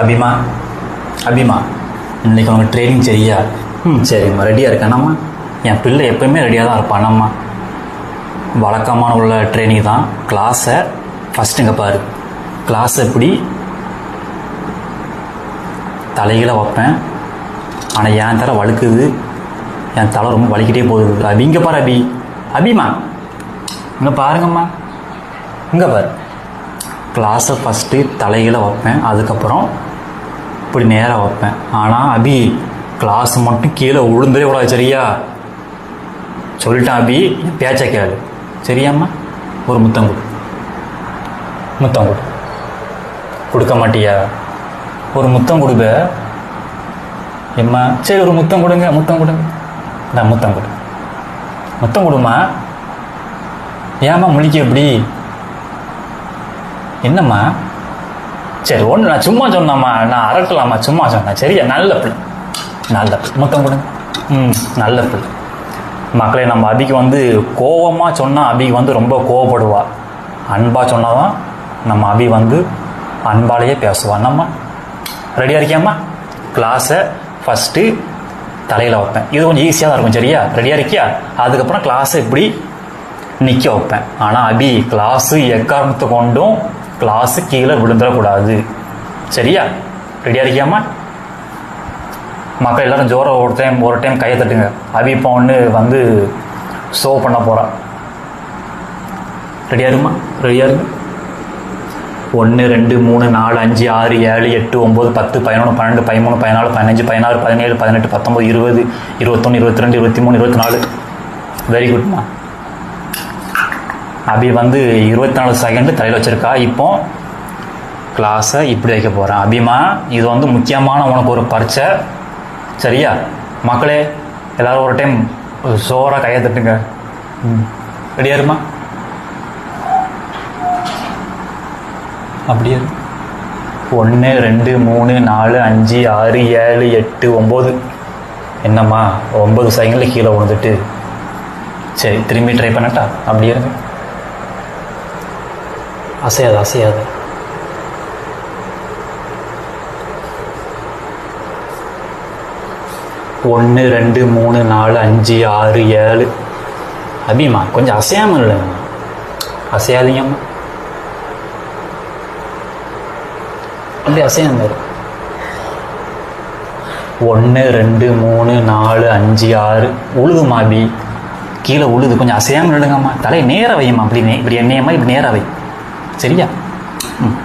அபிமா அபிமா இன்னைக்கு உனக்கு ட்ரைனிங் சரியா? ம் சரிம்மா ரெடியாக இருக்கேனம்மா என் பிள்ளை எப்பயுமே ரெடியாக தான் இருப்பானம்மா வழக்கமான உள்ள ட்ரைனிங் தான். கிளாஸை ஃபஸ்ட்டுங்க பாரு. கிளாஸ் எப்படி தலைகளை வைப்பேன். ஆனால் என் தலை வழுக்குது. என் தலை ரொம்ப வலிக்கிட்டே போகுது. அபி இங்கே பாரு அபி. அபிமா இங்கே பாருங்கம்மா. இங்கே பாரு. கிளாஸை ஃபஸ்ட்டு தலைகளை வைப்பேன். அதுக்கப்புறம் இப்படி நேராக வைப்பேன். ஆனால் அபி கிளாஸ் மட்டும் கீழே விழுந்தே கூடாது சரியா? சொல்லிட்டான் அபி என் பேச்சை கேளு. சரியாம்மா? ஒரு முத்தம் கொடு. முத்தம் கொடு. கொடுக்க மாட்டியா? ஒரு முத்தம் கொடுப்ப. எம்மா சரி ஒரு முத்தம் கொடுங்க முத்தம் கொடுங்க. நான் முத்தம் கொடு. முத்தம் கொடுமா ஏம்மா முழிக்க எப்படி என்னம்மா? சரி ஒன்று நான் சும்மா சொன்னாம்மா நான் அரட்டலாமா சும்மா சொன்னேன். சரியா? நல்ல பிள்ளை. நல்ல பிள்ளை. மொத்தம் கொடுங்க. ம் நல்ல பிள்ளை. மக்களே நம்ம அபிக்கு வந்து கோவமாக சொன்னால் அபிக்கு வந்து ரொம்ப கோவப்படுவா. அன்பாக சொன்னால் தான் நம்ம அபி வந்து அன்பாலேயே பேசுவாள் நம்ம ரெடியாக இருக்கியாம்மா? கிளாஸை ஃபஸ்ட்டு தலையில் வைப்பேன். இது கொஞ்சம் ஈஸியாக தான் இருக்கும் சரியா? ரெடியாக இருக்கியா? அதுக்கப்புறம் கிளாஸை இப்படி நிற்க வைப்பேன். ஆனால் அபி கிளாஸு எக்காரணத்தை கொண்டும் கிளாஸு கீழே விழுந்துடக்கூடாது. சரியா? ரெடியாக இருக்கியாம்மா? மக்கள் எல்லாரும் ஜோரம் ஒரு டைம் ஒரு டைம் கையை தட்டுங்க. அபி இப்போ ஒன்று வந்து ஷோ பண்ண போகிறான் ரெடியாக இருமா? ரெடியாக இருங்க ஒன்று ரெண்டு மூணு நாலு அஞ்சு ஆறு ஏழு எட்டு ஒம்பது பத்து பதினொன்று பன்னெண்டு பதிமூணு பதினாலு பதினஞ்சு பதினாறு பதினேழு பதினெட்டு பத்தொம்பது இருபது இருபத்தொன்று இருபத்தி ரெண்டு இருபத்தி மூணு இருபத்தி நாலு வெரி குட்மா அபி வந்து இருபத்தி நாலு செகண்டு தலையில் வச்சுருக்கா. இப்போ கிளாஸை இப்படி வைக்க போகிறேன் அபிமா இது வந்து முக்கியமான உனக்கு ஒரு பரீட்சை. சரியா? மக்களே எல்லோரும் ஒரு டைம் சோறாக கையை தட்டுங்க. ம். ரெடியா இருமா? அப்படியே ஒன்று ரெண்டு மூணு நாலு அஞ்சு ஆறு ஏழு எட்டு ஒம்பது என்னம்மா ஒம்பது செகண்டில் கீழே விழுந்துட்டு. சரி திரும்பி ட்ரை பண்ணட்டா? அப்படியே இருங்க அசையாது அசையாது. ஒன்று ரெண்டு மூணு நாலு அஞ்சு ஆறு ஏழு. அபிமா கொஞ்சம் அசையாமல் இல்லைங்கம்மா அசையாதீங்கம்மா அப்படி அசையாம ஒன்று ரெண்டு மூணு நாலு அஞ்சு ஆறு. உழுதுமா அபி? கீழே உழுது கொஞ்சம் அசையாமல் இல்லைங்கம்மா தலை நேராக வையம்மா. அப்படி நே இப்படி என்னையம்மா இப்படி நேராக வை. சரியா ம்